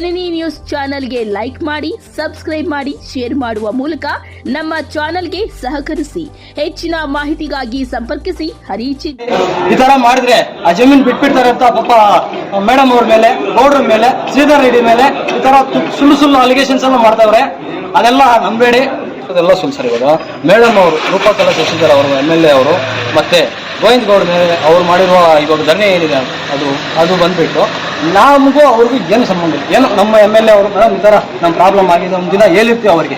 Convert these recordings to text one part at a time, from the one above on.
ಜನನಿ news ಚಾನೆಲ್ಗೆ like ಮಾಡಿ, subscribe ಮಾಡಿ, ಶೇರ್ ಮಾಡುವ ಮೂಲಕ ನಮ್ಮ ಚಾನೆಲ್ಗೆ ಸಹಕರಿಸಿ, ಹೆಚ್ಚಿನ ಮಾಹಿತಿಗಾಗಿ ಸಂಪರ್ಕಿಸಿ ಹರಿಚಿ ಈ ತರ ಮಾಡಿದ್ರೆ ಆ ಜಮೀನ್ ಬಿಟ್ಬಿಡ್ತಾರೆ ಅಂತ ಪಾಪ, ಮೇಡಮ್ ಅವ್ರ ಮೇಲೆ, ಗೌಡ್ರ ಮೇಲೆ, ಶ್ರೀಧರ್ ರೆಡ್ಡಿ ಮೇಲೆ ಈ ತರ ಸುಳ್ಳು ಸುಳ್ಳು ಅಲಿಗೇಷನ್ಸ್ ಎಲ್ಲ ಮಾಡ್ತಾವ್ರೆ. ಅದೆಲ್ಲ ನಂಬೇಡಿ. ಅದೆಲ್ಲ ಸುಳ್ಳು ಸರ್ ಇವಾಗ ಮೇಡಮ್ ಅವರು, ರೂಪಕಲಾ ಶಶಿಧರ್ ಅವರು, ಎಂ ಎಲ್ ಎ ಅವರು, ಮತ್ತೆ ಗೋವಿಂದ್ ಗೌಡ್ ಮೇಲೆ ಅವ್ರು ಮಾಡಿರುವ ಇವಾಗ ಧರಣಿ ಏನಿದೆ ಅದು ಅದು ಬಂದ್ಬಿಟ್ಟು ನಮಗೂ ಅವ್ರಿಗೂ ಏನು ಸಂಬಂಧ ಇಲ್ಲ. ಏನು ನಮ್ಮ ಎಂ ಎಲ್ ಎ ಅವರು ಮೇಡಮ್ ಈ ಥರ ನಮ್ಮ ಪ್ರಾಬ್ಲಮ್ ಆಗಿದೆ, ಒಂದು ದಿನ ಹೇಳಿರ್ತೀವಿ ಅವರಿಗೆ.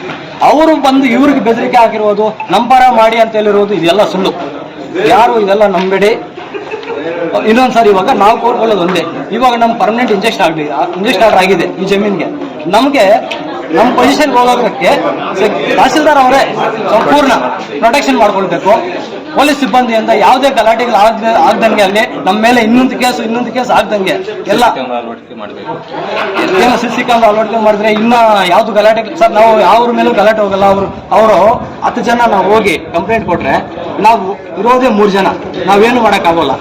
ಅವರು ಬಂದು ಇವ್ರಿಗೆ ಬೆದರಿಕೆ ಆಗಿರೋದು ನಂಬರ ಮಾಡಿ ಅಂತ ಹೇಳಿರೋದು, ಇದೆಲ್ಲ ಸುಳ್ಳು. ಯಾರು ಇದೆಲ್ಲ ನಂಬೇಡಿ. ಇನ್ನೊಂದು ಸಾರಿ ಇವಾಗ ನಾವು ಕೋರ್ಕೊಳ್ಳೋದು ಒಂದೇ. ಇವಾಗ ನಮ್ಮ ಪರ್ಮನೆಂಟ್ ಇಂಜೆಕ್ಷನ್ ಆಗಲಿ ಇಂಜೆಕ್ಷನ್ ಆರ್ಡರ್ ಆಗಿದೆ ಈ ಜಮೀನಿಗೆ. ನಮಗೆ ನಮ್ಮ ಪೊಸಿಷನ್ಗೆ ಹೋಗೋದಕ್ಕೆ ತಹಸೀಲ್ದಾರ್ ಅವರೇ ಸಂಪೂರ್ಣ ಪ್ರೊಟೆಕ್ಷನ್ ಮಾಡ್ಕೊಳ್ಬೇಕು. ಪೊಲೀಸ್ ಸಿಬ್ಬಂದಿಯಿಂದ ಯಾವುದೇ ಗಲಾಟೆಗಳು ಆಗದೆ ಆಗ್ದಂಗೆ ಅಲ್ಲಿ ನಮ್ಮ ಮೇಲೆ ಇನ್ನೊಂದು ಕೇಸು ಇನ್ನೊಂದು ಕೇಸ್ ಆಗ್ದಂಗೆ ಎಲ್ಲ ಏನು ಸಿಸಿ ಸಿ ಕ್ಯಾಮ್ರಾ ಅಳವಡಿಕೆ ಮಾಡಿದ್ರೆ ಇನ್ನ ಯಾವ್ದು ಗಲಾಟೆ ಸರ್ ನಾವು ಯಾವ್ರ ಮೇಲೂ ಗಲಾಟೆ ಹೋಗಲ್ಲ ಅವರು ಅವರು ಹತ್ತು ಜನ ನಾವು ಹೋಗಿ ಕಂಪ್ಲೇಂಟ್ ಕೊಟ್ರೆ ನಾವು ಇರೋದೇ ಮೂರು ಜನ. ನಾವೇನು ಮಾಡೋಕ್ಕಾಗೋಲ್ಲ.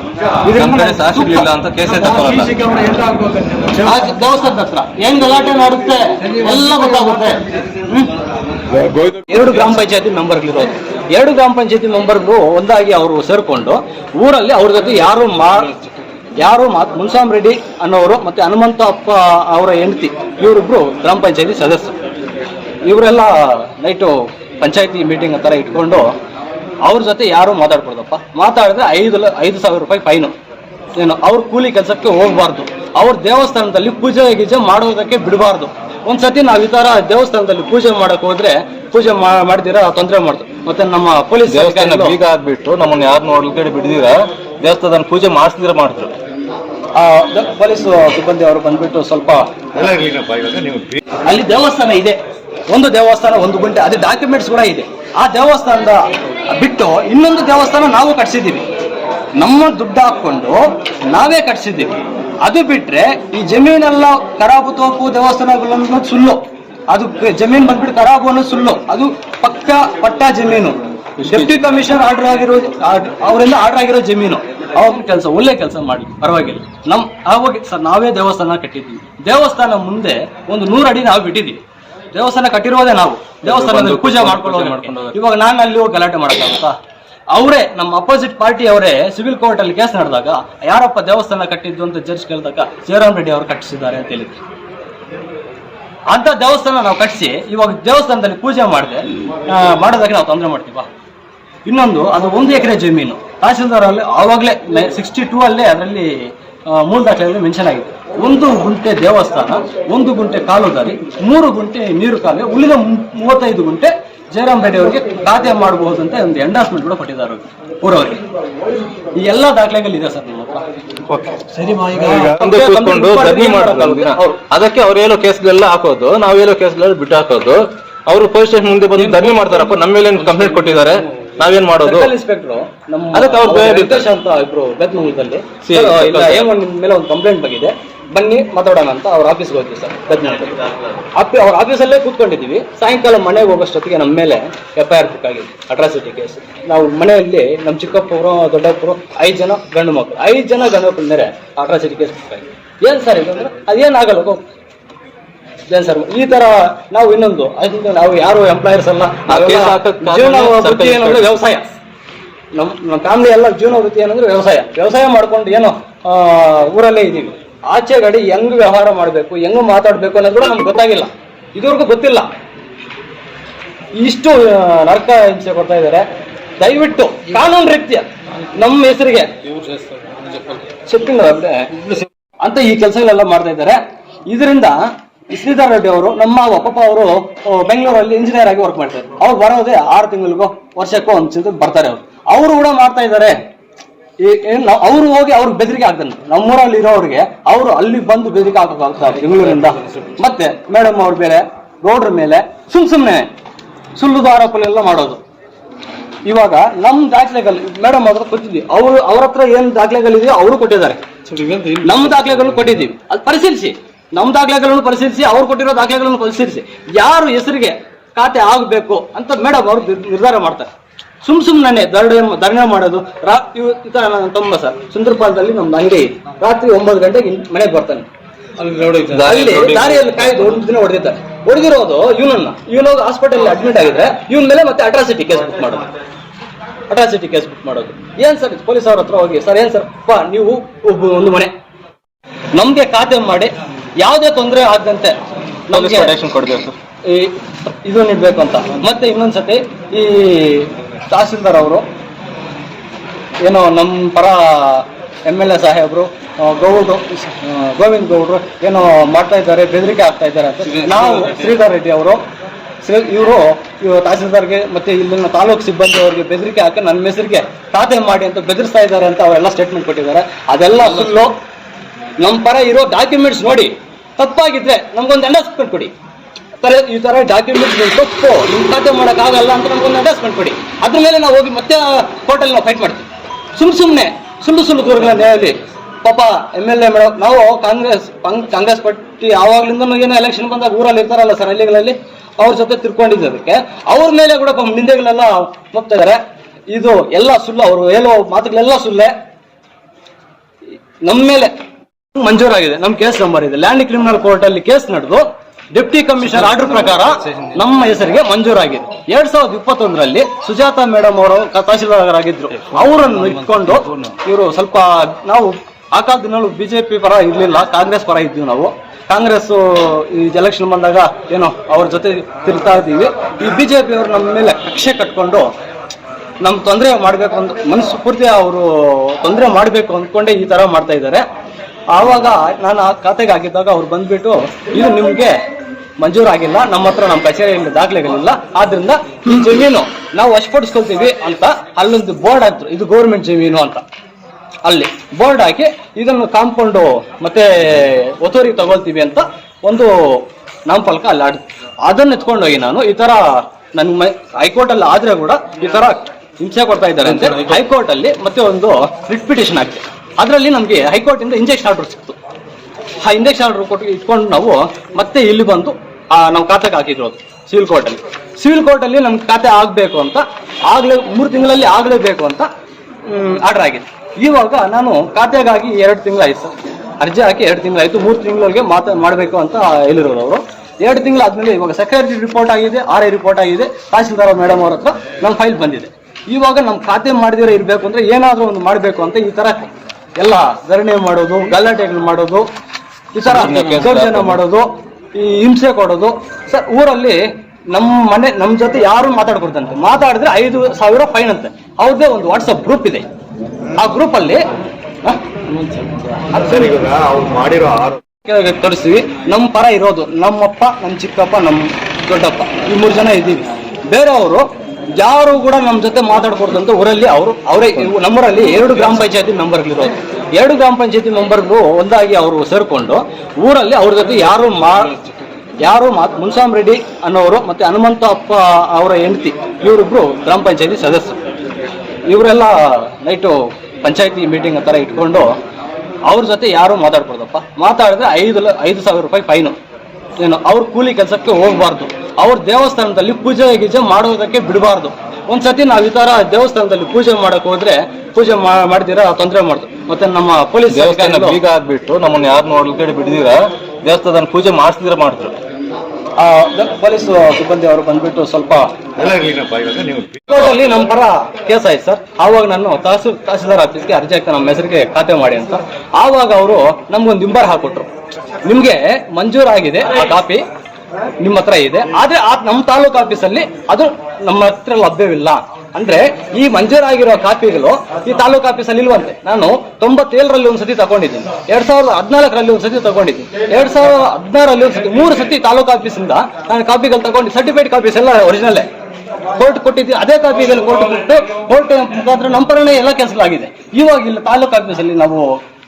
ದೇವಸ್ಥಾನದ ಹತ್ರ. ಏನ್ ಗಲಾಟೆ ಮಾಡುತ್ತೆ ಎಲ್ಲ ಗೊತ್ತಾಗುತ್ತೆ? ಎರಡು ಗ್ರಾಮ ಪಂಚಾಯತಿ ಇರೋದು ಎರಡು ಗ್ರಾಮ ಪಂಚಾಯತಿ ಮೆಂಬರ್ಗಳು ಒಂದಾಗಿ ಅವರು ಸೇರಿಕೊಂಡು ಊರಲ್ಲಿ ಅವ್ರ ಜೊತೆ ಯಾರು ಮಾ, ಯಾರು ಮುನ್ಸಾಮ್ ರೆಡ್ಡಿ ಅನ್ನೋರು ಮತ್ತೆ ಹನುಮಂತ ಅಪ್ಪ ಅವರ ಹೆಂಡತಿ ಇವರಿಬ್ರು ಗ್ರಾಮ ಪಂಚಾಯತಿ ಸದಸ್ಯರು. ಇವರೆಲ್ಲ ನೈಟು ಪಂಚಾಯತಿ ಮೀಟಿಂಗ್ ಥರ ಇಟ್ಕೊಂಡು ಅವ್ರ ಜೊತೆ ಯಾರು ಮಾತಾಡ್ಕೊಡ್ದಪ್ಪ ಮಾತಾಡಿದ್ರೆ ಐದು ಐದು ಸಾವಿರ ರೂಪಾಯಿ ಫೈನು. ಏನು ಅವ್ರ ಕೂಲಿ ಕೆಲಸಕ್ಕೆ ಹೋಗ್ಬಾರ್ದು. ಅವ್ರ ದೇವಸ್ಥಾನದಲ್ಲಿ ಪೂಜೆ ಗೀಜೆ ಮಾಡೋದಕ್ಕೆ ಬಿಡಬಾರ್ದು. ಒಂದ್ಸತಿ ನಾವು ಈ ತರ ದೇವಸ್ಥಾನದಲ್ಲಿ ಪೂಜೆ ಮಾಡಕ್ ಹೋದ್ರೆ ಪೂಜೆ ಮಾಡಿದಿರಾ ಮಾಡ್ದಿರಾ ತೊಂದರೆ ಮಾಡ್ತು ಮತ್ತೆ ನಮ್ಮ ಪೊಲೀಸ್ ದೇವಸ್ಥಾನ ಬೀಗ ಆಗ್ಬಿಟ್ಟು ನಮ್ಮನ್ನ ಯಾರು ನೋಡ್ಲಿಕ್ಕೆ ಬಿಡಿದಿರ ದೇವಸ್ಥಾನ ಪೂಜೆ ಮಾಡಿಸಿದ್ರೆ ಮಾಡಿದ್ರು. ಪೊಲೀಸ್ ಸಿಬ್ಬಂದಿ ಅವರು ಬಂದ್ಬಿಟ್ಟು ಸ್ವಲ್ಪ ಅಲ್ಲಿ ದೇವಸ್ಥಾನ ಇದೆ. ಒಂದು ದೇವಸ್ಥಾನ ಒಂದು ಗುಂಟೆ. ಅದೇ ಡಾಕ್ಯುಮೆಂಟ್ಸ್ ಕೂಡ ಇದೆ. ಆ ದೇವಸ್ಥಾನದ ಬಿಟ್ಟು ಇನ್ನೊಂದು ದೇವಸ್ಥಾನ ನಾವು ಕಟ್ಸಿದ್ದೀವಿ. ನಮ್ಮ ದುಡ್ಡು ಹಾಕೊಂಡು ನಾವೇ ಕಟ್ಸಿದ್ದೀವಿ. ಅದು ಬಿಟ್ರೆ ಈ ಜಮೀನೆಲ್ಲ ಖರಾಬು ತೋಪು ದೇವಸ್ಥಾನಗಳು ಅನ್ನೋದು ಸುಳ್ಳು. ಅದು ಜಮೀನ್ ಬಂದ್ಬಿಟ್ಟು ಕರಾಬು ಅನ್ನೋ ಸುಳ್ಳು. ಅದು ಪಕ್ಕ ಪಟ್ಟ ಜಮೀನು. ಡೆಪ್ಟಿ ಕಮಿಷನರ್ ಆರ್ಡರ್ ಆಗಿರೋ ಅವರಿಂದ ಆರ್ಡರ್ ಆಗಿರೋ ಜಮೀನು. ಅವಾಗ ಕೆಲಸ ಒಳ್ಳೆ ಕೆಲಸ ಮಾಡಿ ಪರವಾಗಿಲ್ಲ. ನಮ್ ಅವಾಗ ಸರ್ ನಾವೇ ದೇವಸ್ಥಾನ ಕಟ್ಟಿದ್ವಿ ದೇವಸ್ಥಾನ ಮುಂದೆ ಒಂದು ನೂರು ಅಡಿ ನಾವು ಬಿಟ್ಟಿದ್ವಿ ದೇವಸ್ಥಾನ ಕಟ್ಟಿರೋದೇ ನಾವು. ದೇವಸ್ಥಾನದಲ್ಲಿ ಪೂಜೆ ಮಾಡ್ಕೊಂಡು ಇವಾಗ ನಾನು ಅಲ್ಲಿ ಹೋಗಿ ಗಲಾಟೆ ಮಾಡಕ್ಕಾಗುತ್ತಾ? ಅವರೇ, ನಮ್ಮ ಅಪೋಸಿಟ್ ಪಾರ್ಟಿ ಅವರೇ ಸಿವಿಲ್ ಕೋರ್ಟ್ ಅಲ್ಲಿ ಕೇಸ್ ನಡೆದಾಗ, ಯಾರಪ್ಪ ದೇವಸ್ಥಾನ ಕಟ್ಟಿದ್ದು ಅಂತ ಜಡ್ಜ್ ಕೇಳಿದಾಗ ಜಯರಾಮ್ ರೆಡ್ಡಿ ಅವರು ಕಟ್ಟಿಸಿದ್ದಾರೆ ಅಂತ ಹೇಳಿದ್ರು. ಅಂತ ದೇವಸ್ಥಾನ ನಾವು ಕಟ್ಟಿಸಿ, ಇವಾಗ ದೇವಸ್ಥಾನದಲ್ಲಿ ಪೂಜೆ ಮಾಡಿದೆ ಮಾಡೋದಕ್ಕೆ ನಾವು ತೊಂದರೆ ಮಾಡ್ತೀವಾ ಇನ್ನೊಂದು, ಅದು ಒಂದು ಎಕರೆ ಜಮೀನು. ತಹಸೀಲ್ದಾರ್ ಅಲ್ಲಿ ಆವಾಗಲೇ ಸಿಕ್ಸ್ಟಿ ಟೂ ಅಲ್ಲೇ ಅದರಲ್ಲಿ ಮೂಲ ದಾಖಲೆಯಲ್ಲಿ ಮೆನ್ಷನ್ ಆಗಿದೆ. ಒಂದು ಗುಂಟೆ ದೇವಸ್ಥಾನ, ಒಂದು ಗುಂಟೆ ಕಾಲುದಾರಿ, ಮೂರು ಗುಂಟೆ ನೀರು ಕಾಲುವೆ, ಉಳಿದ ಮೂವತ್ತೈದು ಗುಂಟೆ ಜಯರಾಮ್ ರೆಡ್ಡಿ ಅವರಿಗೆ ಖಾತೆ ಮಾಡಬಹುದು ಅಂತ ಒಂದು ಎಂಡಾಸ್ಮೆಂಟ್ ಕೂಡ ಕೊಟ್ಟಿದ್ದಾರೆ ಅವ್ರಿಗೆ, ಊರವರಿಗೆ. ಈ ಎಲ್ಲ ದಾಖಲೆಗಳಿದೆ ಸರ್ ನಮ್ಮ ಹತ್ರ ಅದಕ್ಕೆ ಅವ್ರು ಹೇಳೋ ಕೇಸ್ಗಳೆಲ್ಲ ಹಾಕೋದು ನಾವ್ ಹೇಳೋ ಕೇಸ್ಗಳೆಲ್ಲ ಬಿಟ್ಟು ಹಾಕೋದು. ಅವರು ಪೊಲೀಸ್ ಸ್ಟೇಷನ್ ಮುಂದೆ ಬಂದು ಧರ್ಮಿ ಮಾಡ್ತಾರಪ್ಪ ನಮ್ಮ ಮೇಲೆ ಕಂಪ್ಲೇಂಟ್ ಕೊಟ್ಟಿದ್ದಾರೆ ನಾವೇನ್ ಮಾಡೋದು? ಇನ್ಸ್ಪೆಕ್ಟರ್ ಅದಕ್ಕೆ ಅವ್ರು ಅಂತ ಇಬ್ರು ಏನೋ ನಿಮ್ಮ ಮೇಲೆ ಒಂದು ಕಂಪ್ಲೇಂಟ್ ಬಂದಿದೆ. ಬನ್ನಿ ಮಾತಾಡೋಣ ಅಂತ ಅವ್ರ ಆಫೀಸ್ಗೆ ಹೋಗ್ತೀವಿ ಸರ್ ಧನ್ಯವಾದ ಅಪ್ಪಿ ಅವ್ರ ಆಫೀಸಲ್ಲೇ ಕೂತ್ಕೊಂಡಿದ್ದೀವಿ. ಸಾಯಂಕಾಲ ಮನೆಗೆ ಹೋಗೋಷ್ಟೊತ್ತಿಗೆ ನಮ್ಮ ಮೇಲೆ ಎಫ್ ಐ ಆರ್ ಬುಕ್ ಆಗಿದೆ ಅಟ್ರಾಸಿಟಿ ಕೇಸ್ ನಾವು ಮನೆಯಲ್ಲಿ ನಮ್ಮ ಚಿಕ್ಕಪ್ಪರು ದೊಡ್ಡಪ್ಪರು ಐದು ಜನ ಗಂಡು ಮಕ್ಕಳು ಐದು ಜನ ಗಂಡು ಮಕ್ಕಳ ಮೇಲೆ ಅಟ್ರಾಸಿಟಿ ಕೇಸ್ ಬುಕ್ ಆಗಿದೆ. ಏನು ಸರ್ ಇದು ಅಂದ್ರೆ? ಅದೇನಾಗಲ್ಲ ಏನು ಸರ್ ಈ ತರ ನಾವು ಇನ್ನೊಂದು ಅದರಿಂದ ನಾವು ಯಾರು ಎಂಪ್ಲಾಯರ್ಸ್ ಅಲ್ಲ ಜೀವನ ವೃತ್ತಿ ಏನಂದ್ರೆ ವ್ಯವಸಾಯ. ನಮ್ಮ ನಮ್ಮ ಫ್ಯಾಮಿಲಿ ಎಲ್ಲ ಜೀವನ ವೃತ್ತಿ ಏನಂದ್ರೆ ವ್ಯವಸಾಯ. ವ್ಯವಸಾಯ ಮಾಡ್ಕೊಂಡು ಏನೋ ಊರಲ್ಲೇ ಇದೀವಿ. ಆಚೆ ಗಾಡಿ ಹೆಂಗ್ ವ್ಯವಹಾರ ಮಾಡಬೇಕು, ಹೆಂಗ್ ಮಾತಾಡ್ಬೇಕು ಅನ್ನೋದು ಕೂಡ ನಮ್ಗೆ ಗೊತ್ತಾಗಿಲ್ಲ. ಇದುವರೆಗೂ ಗೊತ್ತಿಲ್ಲ. ಇಷ್ಟು ನರಕ ಹಿಂಸೆ ಕೊಡ್ತಾ ಇದ್ದಾರೆ ದಯವಿಟ್ಟು ಕಾನೂನು ರೀತಿಯ ನಮ್ಮ ಹೆಸರಿಗೆ ಅಂತ ಈ ಕೆಲಸಗಳೆಲ್ಲ ಮಾಡ್ತಾ ಇದ್ದಾರೆ. ಇದರಿಂದ ಶ್ರೀಧರ್ ರೆಡ್ಡಿ ಅವರು, ನಮ್ಮ ಪಪ್ಪ ಅವರು ಬೆಂಗಳೂರಲ್ಲಿ ಇಂಜಿನಿಯರ್ ಆಗಿ ವರ್ಕ್ ಮಾಡ್ತಾರೆ ಅವ್ರು ಬರೋದೇ ಆರು ತಿಂಗಳಿಗೋ ವರ್ಷಕ್ಕೋ ಒಂದು ಬರ್ತಾರೆ ಅವರು. ಅವರು ಕೂಡ ಮಾಡ್ತಾ ಇದ್ದಾರೆ. ಅವರು ಹೋಗಿ ಅವ್ರಿಗೆ ಬೆದರಿಕೆ ಆಗ್ತಾನೆ ನಮ್ಮೂರಲ್ಲಿ ಇರೋರಿಗೆ ಅವರು ಅಲ್ಲಿ ಬಂದು ಬೆದರಿಕೆ ಹಾಕೋಕ್ಕಾಗ್ತಾರೆ ಬೆಂಗಳೂರಿಂದ. ಮತ್ತೆ ಮೇಡಮ್ ಅವ್ರ ಬೇರೆ ರೋಡ್ರ ಮೇಲೆ ಸುಮ್ ಸುಮ್ಮನೆ ಸುಳ್ಳು ಆರೋಪಗಳೆಲ್ಲ ಮಾಡೋದು. ಇವಾಗ ನಮ್ ದಾಖಲೆಗಳು ಮೇಡಮ್ ಅವ್ರ ಕೊಟ್ಟಿದ್ವಿ ಅವರು ಅವ್ರ ಹತ್ರ ಏನ್ ದಾಖಲೆಗಳಿದೆಯೋ ಅವರು ಕೊಟ್ಟಿದ್ದಾರೆ. ನಮ್ಮ ದಾಖಲೆಗಳನ್ನು ಕೊಟ್ಟಿದ್ದೀವಿ. ಅದು ಪರಿಶೀಲಿಸಿ. ನಮ್ಮ ದಾಖಲೆಗಳನ್ನು ಪರಿಶೀಲಿಸಿ ಅವ್ರು ಕೊಟ್ಟಿರೋ ದಾಖಲೆಗಳನ್ನು ಪರಿಶೀಲಿಸಿ. ಯಾರು ಹೆಸರಿಗೆ ಖಾತೆ ಆಗಬೇಕು ಅಂತ ಮೇಡಮ್ ಅವರು ನಿರ್ಧಾರ ಮಾಡ್ತಾರೆ. ಸುಮ್ ಸುಮ್ಮನೆ ಧರಣಿ ದರಣೆ ಮಾಡೋದು. ರಾತ್ರಿ ನನ್ನ ತಮ್ಮ ಸರ್. ಸುಂದರಪಾಲದಲ್ಲಿ ನಮ್ದು ಅಂಗಡಿ ಇದೆ ರಾತ್ರಿ ಒಂಬತ್ತು ಗಂಟೆಗೆ ಮನೆಗೆ ಬರ್ತಾನೆ. ಅಲ್ಲಿ ದಾರಿಯಲ್ಲಿ ಕಾಯ್ದು ಒಂದು ದಿನ ಹೊಡೆದಿದ್ದಾರೆ ಹೊಡೆದಿರೋದು ಇವನನ್ನ. ಇವನು ಹಾಸ್ಪಿಟಲ್ ಅಡ್ಮಿಟ್ ಆಗಿದ್ರೆ ಇವನ ಮೇಲೆ ಮತ್ತೆ ಅಟ್ರಾಸಿಟಿ ಕೇಸ್ ಬುಕ್ ಮಾಡೋದು. ಅಟ್ರಾಸಿಟಿ ಕೇಸ್ ಬುಕ್ ಮಾಡೋದು. ಏನ್ ಸರ್ ಪೊಲೀಸ್ ಅವ್ರ ಹತ್ರ ಹೋಗಿ ಸರ್ ಏನ್ ಸರ್? ಪಾ ನೀವು ಒಬ್ಬ ಒಂದು ಮನೆ. ನಮ್ಗೆ ಖಾತೆ ಮಾಡಿ ಯಾವುದೇ ತೊಂದರೆ ಆದಂತೆ ನಮಗೆ ಕೊಡ್ಬೇಕು ಸರ್? ಈ ಇದು ನೀಡ್ಬೇಕು ಅಂತ. ಮತ್ತೆ ಇನ್ನೊಂದ್ಸತಿ ಈ ತಹಸೀಲ್ದಾರ್ ಅವರು ಏನೋ ನಮ್ಮ ಪರ ಎಂ ಎಲ್ ಎ ಸಾಹೇಬರು ಗೌಡ್ರು ಗೋವಿಂದ್ ಗೌಡ್ರು ಏನೋ ಮಾಡ್ತಾ ಇದ್ದಾರೆ ಬೆದರಿಕೆ ಆಗ್ತಾ ಇದ್ದಾರೆ ಅಂತ. ನಾವು ಶ್ರೀಧರ್ ರೆಡ್ಡಿ ಅವರು ಇವರು ಇವರು ತಹಸೀಲ್ದಾರ್ಗೆ ಮತ್ತೆ ಇಲ್ಲಿನ ತಾಲೂಕು ಸಿಬ್ಬಂದಿ ಅವರಿಗೆ ಬೆದರಿಕೆ ಹಾಕಿ ನನ್ನ ಹೆಸರಿಗೆ ಖಾತೆ ಮಾಡಿ ಅಂತ ಬೆದರಿಸ್ತಾ ಇದ್ದಾರೆ ಅಂತ ಅವರೆಲ್ಲ ಸ್ಟೇಟ್ಮೆಂಟ್ ಕೊಟ್ಟಿದ್ದಾರೆ. ಅದೆಲ್ಲ ಸುಳ್ಳು ನಮ್ಮ ಪರ ಇರೋ ಡಾಕ್ಯುಮೆಂಟ್ಸ್ ನೋಡಿ ತಪ್ಪಾಗಿದ್ರೆ ನಮ್ಗೊಂದು ಅಂಡರ್ಸ್ಟ್ಯಾಂಡ್ ಕೊಡಿ. ತರ ಈ ತರ ಡಾಕ್ಯುಮೆಂಟ್ ತಪ್ಪು ನಿಮ್ಮ ಖಾತೆ ಮಾಡೋಕ್ಕಾಗಲ್ಲ ಅಂತ ನಮ್ಗೊಂದು ಅಡ್ಜಸ್ಟ್ಮೆಂಟ್ ಕೊಡಿ. ಅದ್ರ ಮೇಲೆ ನಾವು ಹೋಗಿ ಮತ್ತೆ ಕೋರ್ಟಲ್ಲಿ ನಾವು ಫೈಟ್ ಮಾಡ್ತೀವಿ. ಸುಮ್ ಸುಮ್ಮನೆ ಸುಳ್ಳು ಸುಳ್ಳು ದೂರುಗಳ ನ್ಯಾಯಲ್ಲಿ ಪಾಪ ಎಂ ಎಲ್ ಎ ಮೇಡಮ್ ನಾವು ಕಾಂಗ್ರೆಸ್ ಕಾಂಗ್ರೆಸ್ ಪಟ್ಟಿ ಆವಾಗ್ಲಿಂದ ಏನೋ ಎಲೆಕ್ಷನ್ ಬಂದಾಗ ಊರಲ್ಲಿ ಇರ್ತಾರಲ್ಲ ಸರ್ ಹಳ್ಳಿಗಳಲ್ಲಿ, ಅವ್ರ ಜೊತೆ ತಿರ್ಕೊಂಡಿದ್ದದಕ್ಕೆ ಅವ್ರ ಮೇಲೆ ಕೂಡ ಪಾಪ ನಿಂದೆಗಳೆಲ್ಲ ಹೋಗ್ತಾ ಇದು ಎಲ್ಲ ಸುಳ್ಳು, ಅವರು ಹೇಳೋ ಮಾತುಗಳೆಲ್ಲ ಸುಳ್ಳೆ. ನಮ್ಮ ಮೇಲೆ ಮಂಜೂರಾಗಿದೆ. ನಮ್ಮ ಕೇಸ್ ನಂಬರ್ ಇದೆ. ಲ್ಯಾಂಡ್ ಕ್ರಿಮಿನಲ್ ಕೋರ್ಟ್ ಅಲ್ಲಿ ಕೇಸ್ ನಡೆದು ಡೆಪ್ಟಿ ಕಮಿಷನರ್ ಆರ್ಡರ್ ಪ್ರಕಾರ ನಮ್ಮ ಹೆಸರಿಗೆ ಮಂಜೂರಾಗಿದೆ. ಎರಡ್ ಸಾವಿರದ ಇಪ್ಪತ್ತೊಂದರಲ್ಲಿ ಸುಜಾತ ಮೇಡಮ್ ಅವರು ತಹಶೀಲ್ದಾರರಾಗಿದ್ರು. ಅವರನ್ನು ಇಟ್ಕೊಂಡು ಇವರು ಸ್ವಲ್ಪ ನಾವು ಆ ಕಾಲದಿನಲ್ಲೂ ಬಿಜೆಪಿ ಪರ ಇರಲಿಲ್ಲ, ಕಾಂಗ್ರೆಸ್ ಪರ ಇದ್ವಿ ನಾವು. ಕಾಂಗ್ರೆಸ್ ಈ ಎಲೆಕ್ಷನ್ ಬಂದಾಗ ಏನೋ ಅವ್ರ ಜೊತೆ ತಿರ್ತಾ ಇದ್ದೀವಿ. ಈ ಬಿಜೆಪಿ ಅವರು ನಮ್ಮ ಮೇಲೆ ಕಕ್ಷೆ ಕಟ್ಕೊಂಡು ನಮ್ಮ ತೊಂದರೆ ಮಾಡಬೇಕು ಅಂತ ಮನಸ್ಸು ಪೂರ್ತಿ ಅವರು ತೊಂದರೆ ಮಾಡಬೇಕು ಅಂದ್ಕೊಂಡೆ ಈ ಥರ ಮಾಡ್ತಾ ಇದ್ದಾರೆ. ಆವಾಗ ನಾನು ಆ ಖಾತೆಗೆ ಹಾಕಿದ್ದಾಗ ಅವ್ರು ಬಂದ್ಬಿಟ್ಟು, ಇದು ನಿಮ್ಗೆ ಮಂಜೂರಾಗಿಲ್ಲ. ನಮ್ಮ ಹತ್ರ ನಮ್ಮ ಕಚೇರಿಯಲ್ಲಿ ದಾಖಲೆಗಳಿಲ್ಲ. ಆದ್ರಿಂದ ಈ ಜಮೀನು ನಾವು ವಶಪಡಿಸ್ಕೊಳ್ತೀವಿ ಅಂತ ಅಲ್ಲೊಂದು ಬೋರ್ಡ್ ಹಾಕ್ತು ಇದು ಗೌರ್ಮೆಂಟ್ ಜಮೀನು ಅಂತ. ಅಲ್ಲಿ ಬೋರ್ಡ್ ಹಾಕಿ ಇದನ್ನು ಕಾಂಪೌಂಡು ಮತ್ತೆ ಒತ್ತುವರಿ ತಗೊಳ್ತೀವಿ ಅಂತ ಒಂದು ನಾಮಫಲಕ ಅಲ್ಲಿ ಆಡ್, ಅದನ್ನ ಎತ್ಕೊಂಡು ಹೋಗಿ ನಾನು ಈ ತರ ನನ್ ಹೈಕೋರ್ಟ್ ಅಲ್ಲಿ ಆದ್ರೆ ಕೂಡ ಈ ತರ ಹಿಂಸೆ ಕೊಡ್ತಾ ಇದ್ದಾರೆ ಅಂತ ಹೈಕೋರ್ಟ್ ಅಲ್ಲಿ ಮತ್ತೆ ಒಂದು ರಿಟ್ ಪಿಟಿಷನ್ ಹಾಕಿದೆ ಅದರಲ್ಲಿ ನಮಗೆ ಹೈಕೋರ್ಟ್ ಇಂದ ಇಂಜೆಕ್ಷನ್ ಆರ್ಡರ್ ಸಿಕ್ತು. ಆ ಇಂಜೆಕ್ಷನ್ ಆರ್ಡರ್ ಕೊಟ್ಟು ಇಟ್ಕೊಂಡು ನಾವು ಮತ್ತೆ ಇಲ್ಲಿ ಬಂದು ಆ ನಮ್ ಖಾತೆಗೆ ಹಾಕಿರೋದು ಸಿವಿಲ್ ಕೋರ್ಟ್ ಅಲ್ಲಿ ಸಿವಿಲ್ ಕೋರ್ಟ್ ಅಲ್ಲಿ ನಮ್ಗೆ ಖಾತೆ ಆಗ್ಬೇಕು ಅಂತ ಆಗ್ಲೇ ಮೂರು ತಿಂಗಳಲ್ಲಿ ಆಗ್ಲೇಬೇಕು ಅಂತ ಆರ್ಡರ್ ಆಗಿದೆ. ಇವಾಗ ನಾನು ಖಾತೆಗಾಗಿ ಎರಡು ತಿಂಗಳಾಯ್ತು. ಸರ್ ಅರ್ಜಿ ಹಾಕಿ ಎರಡು ತಿಂಗಳಾಯ್ತು ಮೂರು ತಿಂಗಳಿಗೆ ಮಾತಾ ಮಾಡಬೇಕು ಅಂತ ಹೇಳಿರೋರು ಅವರು. ಎರಡು ತಿಂಗಳಾದ್ಮೇಲೆ ಇವಾಗ ಸೆಕ್ರೆಟರಿ ರಿಪೋರ್ಟ್ ಆಗಿದೆ ಆರ್ ಐ ರಿಪೋರ್ಟ್ ಆಗಿದೆ ತಹಸೀಲ್ದಾರ್ ಮೇಡಮ್ ಅವ್ರ ಹತ್ರ ನಮ್ಮ ಫೈಲ್ ಬಂದಿದೆ. ಇವಾಗ ನಮ್ಮ ಖಾತೆ ಮಾಡಿದಿರೋ ಇರಬೇಕು ಅಂದ್ರೆ ಏನಾದರೂ ಒಂದು ಮಾಡಬೇಕು ಅಂತ ಈ ತರ ಎಲ್ಲ ಧರಣಿ ಮಾಡೋದು ಗಲಾಟೆಗಳು ಮಾಡೋದು ಈ ತರ ದೌರ್ಜನ್ಯ ಮಾಡೋದು. ಈ ಹಿಂಸೆ ಕೊಡೋದು. ಸರ್ ಊರಲ್ಲಿ ನಮ್ಮ ಮನೆ ನಮ್ಮ ಜೊತೆ ಯಾರು ಮಾತಾಡ್ಕೊಡ್ತಂತೆ ಮಾತಾಡಿದ್ರೆ ಐದು ಸಾವಿರ ಫೈನ್ ಅಂತೆ. ಅವ್ರದ್ದೇ ಒಂದು ವಾಟ್ಸಪ್ ಗ್ರೂಪ್ ಇದೆ. ಆ ಗ್ರೂಪ್ ಅಲ್ಲಿ ತೋರಿಸ್ತೀವಿ. ನಮ್ಮ ಪರ ಇರೋದು. ನಮ್ಮಪ್ಪ ನಮ್ಮ ಚಿಕ್ಕಪ್ಪ ನಮ್ಮ ದೊಡ್ಡಪ್ಪ. ಈ ಮೂರು ಜನ ಇದ್ದೀವಿ. ಬೇರೆಯವರು ಯಾರು ಕೂಡ ನಮ್ಮ ಜೊತೆ ಮಾತಾಡ್ಕೊಡ್ದಂತ ಊರಲ್ಲಿ ಅವರು, ಅವರೇ ನಮ್ಮೂರಲ್ಲಿ ಎರಡು ಗ್ರಾಮ ಪಂಚಾಯತಿ ಮೆಂಬರ್ಗಳಿರೋದು ಎರಡು ಗ್ರಾಮ ಪಂಚಾಯತಿ ಮೆಂಬರ್ಗಳು ಒಂದಾಗಿ ಅವರು ಸೇರಿಕೊಂಡು ಊರಲ್ಲಿ ಅವ್ರ ಜೊತೆ ಯಾರು ಮಾ, ಯಾರು ಮಾತು, ಮುನ್ಸಾಮ್ ರೆಡ್ಡಿ ಅನ್ನೋರು ಮತ್ತೆ ಹನುಮಂತ ಅಪ್ಪ ಅವರ ಹೆಂಡತಿ, ಇವರಿಬ್ರು ಗ್ರಾಮ ಪಂಚಾಯತಿ ಸದಸ್ಯರು. ಇವರೆಲ್ಲ ನೈಟು ಪಂಚಾಯತಿ ಮೀಟಿಂಗ್ ಥರ ಇಟ್ಕೊಂಡು ಅವ್ರ ಜೊತೆ ಯಾರು ಮಾತಾಡ್ಬಾರ್ದಪ್ಪ ಮಾತಾಡಿದ್ರೆ ಐದು ಐದು ಸಾವಿರ ರೂಪಾಯಿ ಫೈನು. ಏನು, ಅವ್ರ ಕೂಲಿ ಕೆಲಸಕ್ಕೆ ಹೋಗ್ಬಾರ್ದು. ಅವ್ರ ದೇವಸ್ಥಾನದಲ್ಲಿ ಪೂಜೆ ಗೀಜೆ ಮಾಡೋದಕ್ಕೆ ಬಿಡಬಾರ್ದು. ಒಂದ್ಸತಿ ನಾವು ಈ ತರ ದೇವಸ್ಥಾನದಲ್ಲಿ ಪೂಜೆ ಮಾಡಕ್ ಹೋದ್ರೆ ಪೂಜೆ ಮಾ- ಮಾಡ್ದಿರ ತೊಂದರೆ ಮಾಡ್ದು. ಮತ್ತೆ ನಮ್ಮ ಪೊಲೀಸ್ ದೇವಸ್ಥಾನ ಬೀಗ ಆಗ್ಬಿಟ್ಟು ನಮ್ಮನ್ನ ಯಾರು ನೋಡ್ಲಿಕ್ಕೆ ಬಿಡಿದಿರ ದೇವಸ್ಥಾನ ಪೂಜೆ ಮಾಡಿಸಿದ್ರೆ ಮಾಡಿದ್ರು. ಆ, ಪೊಲೀಸ್ ಸಿಬ್ಬಂದಿ ಅವರು ಬಂದ್ಬಿಟ್ಟು ಸ್ವಲ್ಪ ಎಲ್ಲ ಇರ್ಲಿಲ್ಲಪ್ಪ ಇವಾಗ ನೀವು ಕೋರ್ಟಲ್ಲಿ ನಮ್ಮ ಪರ ಕೇಸ್ ಆಯ್ತು ಸರ್. ಆವಾಗ ನಾನು ತಹಸೀಲ್ ತಹಸೀಲ್ದಾರ್ ಆಫೀಸ್ಗೆ ಅರ್ಜಿ ಹಾಕಿ ನಮ್ಮ ಹೆಸರಿಗೆ ಖಾತೆ ಮಾಡಿ ಅಂತ. ಆವಾಗ ಅವರು ನಮ್ಗೊಂದು ಇಂಬರ್ ಹಾಕೊಟ್ರು. ನಿಮ್ಗೆ ಮಂಜೂರಾಗಿದೆ ಆ ಕಾಪಿ. ನಿಮ್ಮ ಹತ್ರ ಇದೆ. ಆದ್ರೆ ಆ ನಮ್ಮ ತಾಲೂಕು ಆಫೀಸಲ್ಲಿ ಅದು ನಮ್ಮ ಹತ್ರ ಲಭ್ಯವಿಲ್ಲ. ಅಂದ್ರೆ ಈ ಮಂಜೂರಾಗಿರೋ ಕಾಪಿಗಳು ಈ ತಾಲೂಕು ಆಫೀಸಲ್ಲಿ ಇಲ್ವಂತೆ. ನಾನು ತೊಂಬತ್ತೇಳರಲ್ಲಿ ಒಂದು ಸತಿ ತಗೊಂಡಿದ್ದೀನಿ. ಎರಡ್ ಸಾವಿರದ ಹದಿನಾಲ್ಕರಲ್ಲಿ ಒಂದು ಸತಿ ತಗೊಂಡಿದ್ದೀನಿ. ಎರಡ್ ಸಾವಿರದ ಹದಿನಾರಲ್ಲಿ ಒಂದ್ಸತಿ ಮೂರು ಸತಿ ತಾಲೂಕು ಆಫೀಸಿಂದ ನಾನು ಕಾಪಿಗಳು ತಗೊಂಡು ಸರ್ಟಿಫೈಡ್ ಕಾಪೀಸ್ ಎಲ್ಲ ಒರಿಜಿನಲ್ಲೇ ಕೋರ್ಟ್ ಕೊಟ್ಟಿದ್ದೀನಿ ಅದೇ ಕಾಪಿಗಳು ಕೋರ್ಟ್ ಕೊಟ್ಟು ಕೋರ್ಟ್ ಮುಖಾಂತರ ನಮ್ಮ ಎಲ್ಲ ಎಲ್ಲ ಆಗಿದೆ. ಇವಾಗ ಇಲ್ಲಿ, ತಾಲೂಕು ಆಫೀಸಲ್ಲಿ ನಾವು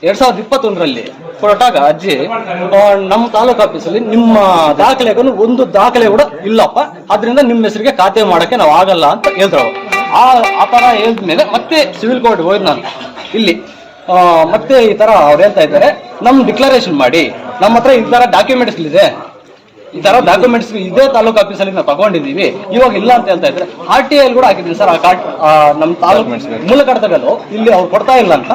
ಎರಡ್ ಸಾವಿರದ ಇಪ್ಪತ್ತೊಂದರಲ್ಲಿ ಕೊಟ್ಟಾಗ ಅಜ್ಜಿ ನಮ್ಮ ತಾಲೂಕು ಆಫೀಸಲ್ಲಿ ನಿಮ್ಮ ದಾಖಲೆಗೂ ಒಂದು ದಾಖಲೆ ಕೂಡ ಇಲ್ಲಪ್ಪ. ಅದರಿಂದ ನಿಮ್ಮ ಹೆಸರಿಗೆ ಖಾತೆ ಮಾಡಕ್ಕೆ ನಾವು ಆಗಲ್ಲ ಅಂತ ಹೇಳಿದ್ರು ಆ ಥರ ಹೇಳಿದ್ಮೇಲೆ ಮತ್ತೆ ಸಿವಿಲ್ ಕೋರ್ಟ್ ಹೋಯ್ತು ನಾನು ಇಲ್ಲಿ ಮತ್ತೆ ಈ ತರ ಅವ್ರು ಹೇಳ್ತಾ ಇದ್ದಾರೆ. ನಮ್ಮ ಡಿಕ್ಲರೇಷನ್ ಮಾಡಿ. ನಮ್ಮ ಹತ್ರ ಈ ತರ ಡಾಕ್ಯುಮೆಂಟ್ಸ್ ಇದೆ ಈ ತರ ಡಾಕ್ಯುಮೆಂಟ್ಸ್ ಇದೇ ತಾಲೂಕು ಆಫೀಸಲ್ಲಿ ನಾವು ತಗೊಂಡಿದೀವಿ ಇವಾಗ ಇಲ್ಲ ಅಂತ ಹೇಳ್ತಾ ಇದ್ರೆ ಆರ್ ಟಿ ಐ ಕೂಡ ಹಾಕಿದ್ವಿ ಸರ್. ಆ ಕಾರ್ಡ್ ನಮ್ಮ ತಾಲೂಕು ಮೂಲ ಕಡತಗಳು ಇಲ್ಲಿ ಅವ್ರು ಕೊಡ್ತಾ ಇಲ್ಲ ಅಂತ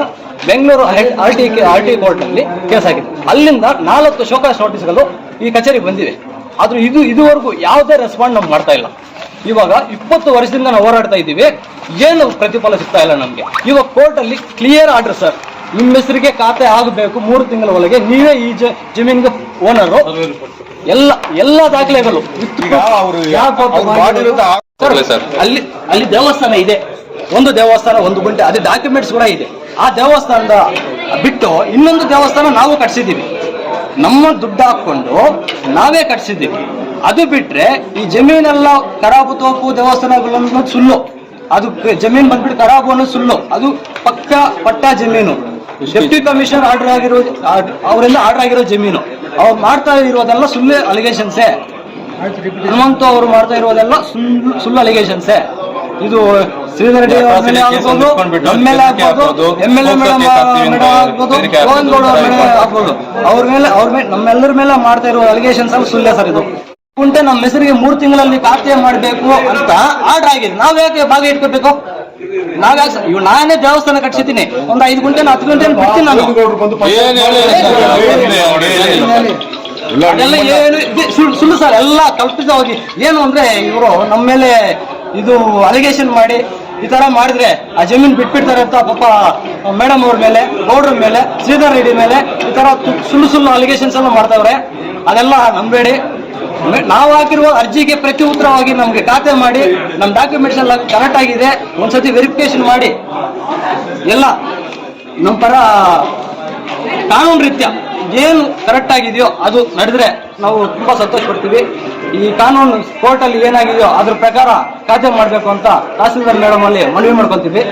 Bengaluru R T R T ಕೋರ್ಟ್ನಲ್ಲಿ ಕೇಸ್ ಆಗಿದೆ ಅಲ್ಲಿಂದ ನಾಲ್ಕು ಶೋಕಾಸ್ ನೋಟಿಸ್ಗಳು ಈ ಕಚೇರಿಗೆ ಬಂದಿವೆ. ಆದ್ರೂ ಇದು ಇದುವರೆಗೂ ಯಾವುದೇ ರೆಸ್ಪಾಂಡ್ ನಮ್ಗೆ ಮಾಡ್ತಾ ಇಲ್ಲ. ಇವಾಗ ಇಪ್ಪತ್ತು ವರ್ಷದಿಂದ ನಾವು ಹೋರಾಡ್ತಾ ಇದ್ದೀವಿ. ಏನು ಪ್ರತಿಫಲ ಸಿಗ್ತಾ ಇಲ್ಲ ನಮ್ಗೆ. ಇವಾಗ ಕೋರ್ಟ್ ಅಲ್ಲಿ ಕ್ಲಿಯರ್ ಆರ್ಡರ್ ಸರ್ ನಿಮ್ಮ ಹೆಸರಿಗೆ ಖಾತೆ ಆಗಬೇಕು ಮೂರು ತಿಂಗಳ ಒಳಗೆ. ನೀವೇ ಈ ಜ- ಜಮೀನಿಗೆ ಓನರು ಎಲ್ಲ ಎಲ್ಲ ದಾಖಲೆಗಳು. ಈಗ ಅವರು ಯಾಕೆ ಅವ್ರು ಸರ್, ಅಲ್ಲಿ ಅಲ್ಲಿ ದೇವಸ್ಥಾನ ಇದೆ. ಒಂದು ದೇವಸ್ಥಾನ ಒಂದು ಗುಂಟೆ. ಅದೇ ಡಾಕ್ಯುಮೆಂಟ್ಸ್ ಕೂಡ ಇದೆ. ಆ ದೇವಸ್ಥಾನದ ಬಿಟ್ಟು ಇನ್ನೊಂದು ದೇವಸ್ಥಾನ ನಾವು ಕಟ್ಸಿದ್ದೀವಿ. ನಮ್ಮ ದುಡ್ಡು ಹಾಕೊಂಡು ನಾವೇ ಕಟ್ಸಿದ್ದೀವಿ. ಅದು ಬಿಟ್ರೆ ಈ ಜಮೀನೆಲ್ಲ ಖರಾಬು ತೋಪು ದೇವಸ್ಥಾನಗಳು ಸುಳ್ಳು. ಅದು ಜಮೀನ್ ಬಂದ್ಬಿಟ್ಟು ಖರಾಬು ಅನ್ನೋದು ಸುಳ್ಳು. ಅದು ಪಕ್ಕ ಪಟ್ಟ ಜಮೀನು. ಡೆಪ್ಟಿ ಕಮಿಷನರ್ ಆರ್ಡರ್ ಆಗಿರೋ ಅವರೆಲ್ಲ ಅವರಿಂದ ಆರ್ಡರ್ ಆಗಿರೋ ಜಮೀನು. ಅವ್ರು ಮಾಡ್ತಾ ಇರೋದೆಲ್ಲ ಸುಳ್ಳು ಅಲಿಗೇಷನ್ಸೇ ಹನುಮಂತ ಅವರು ಮಾಡ್ತಾ ಇರೋದೆಲ್ಲ ಸುಳ್ಳು ಸುಳ್ಳು ಅಲಿಗೇಷನ್ಸೇ ಇದು ಶ್ರೀಧರ್ ರೆಡ್ಡಿ ಅವ್ರ ಮೇಲೆ ಆಗ್ಬೋದು M L A madam madam ಆಗ್ಬೋದು ಮೋಹನ್ ಗೌಡ ಅವ್ರ ಮೇಲೆ ಆಗ್ಬೋದು. ಅವ್ರ ಮೇಲೆ ಅವ್ರ ಮೇಲೆ ನಮ್ಮೆಲ್ಲರ ಮೇಲೆ ಮಾಡ್ತಾ ಇರೋ ಅಲಿಗೇಷನ್ಸ್ ಎಲ್ಲ ಸುಳ್ಳೇ ಸರ್ ಇದು. ಕುಂಟೆ ನಮ್ಮ ಹೆಸರಿಗೆ ಮೂರು ತಿಂಗಳಲ್ಲಿ ಖಾತೆ ಮಾಡಬೇಕು ಅಂತ ಆರ್ಡರ್ ಆಗಿದೆ. ನಾವ್ ಯಾಕೆ ಭಾಗ ಇಟ್ಕೋಬೇಕು ನಾವ್ ಇವ್ ನಾನೇ ದೇವಸ್ಥಾನ ಕಟ್ಸಿದ್ದೀನಿ. ಒಂದ್ ಐದು ಗಂಟೆ ಹತ್ತು ಗಂಟೆ ಬಿಡ್ತೀನಿ ನಾನು. ಅದೆಲ್ಲ ಏನು ಸುಳ್ಳು ಸರ್. ಎಲ್ಲ ಕಲ್ಪಿತವಾಗಿ ಏನು ಅಂದ್ರೆ ಇವರು ನಮ್ಮ ಮೇಲೆ ಇದು ಅಲಿಗೇಷನ್ ಮಾಡಿ ಈ ತರ ಮಾಡಿದ್ರೆ ಆ ಜಮೀನ್ ಬಿಟ್ಬಿಡ್ತಾರೆ ಅಂತ ಪಾಪ ಮೇಡಮ್ ಅವ್ರ ಮೇಲೆ ಗೌಡ್ರ ಮೇಲೆ ಶ್ರೀಧರ್ ರೆಡ್ಡಿ ಮೇಲೆ ಈ ತರ ಸುಳ್ಳು ಸುಳ್ಳು ಅಲಿಗೇಷನ್ಸ್ ಎಲ್ಲ ಮಾಡ್ತಾವ್ರೆ. ಅದೆಲ್ಲ ನಂಬೇಡಿ. ನಾವು ಹಾಕಿರುವ ಅರ್ಜಿಗೆ ಪ್ರತಿ ಉತ್ತರವಾಗಿ ನಮಗೆ ಖಾತೆ ಮಾಡಿ ನಮ್ಮ ಡಾಕ್ಯುಮೆಂಟ್ಸ್ ಎಲ್ಲ ಕರೆಕ್ಟ್ ಆಗಿದೆ. ಒಂದ್ಸತಿ ವೆರಿಫಿಕೇಶನ್ ಮಾಡಿ. ಎಲ್ಲ ನಮ್ಮ ಪರ ಕಾನೂನು ರೀತ್ಯ ಏನು ಕರೆಕ್ಟ್ ಆಗಿದೆಯೋ ಅದು ನಡೆದ್ರೆ ನಾವು ತುಂಬಾ ಸಂತೋಷ ಪಡ್ತೀವಿ ಈ ಕಾನೂನು ಕೋರ್ಟ್ ಅಲ್ಲಿ ಏನಾಗಿದೆಯೋ ಅದ್ರ ಪ್ರಕಾರ ಖಾತೆ ಮಾಡಬೇಕು ಅಂತ ತಹಸೀಲ್ದಾರ್ ಮೇಡಮ್ ಅಲ್ಲಿ ಮನವಿ ಮಾಡ್ಕೊಂತೀವಿ.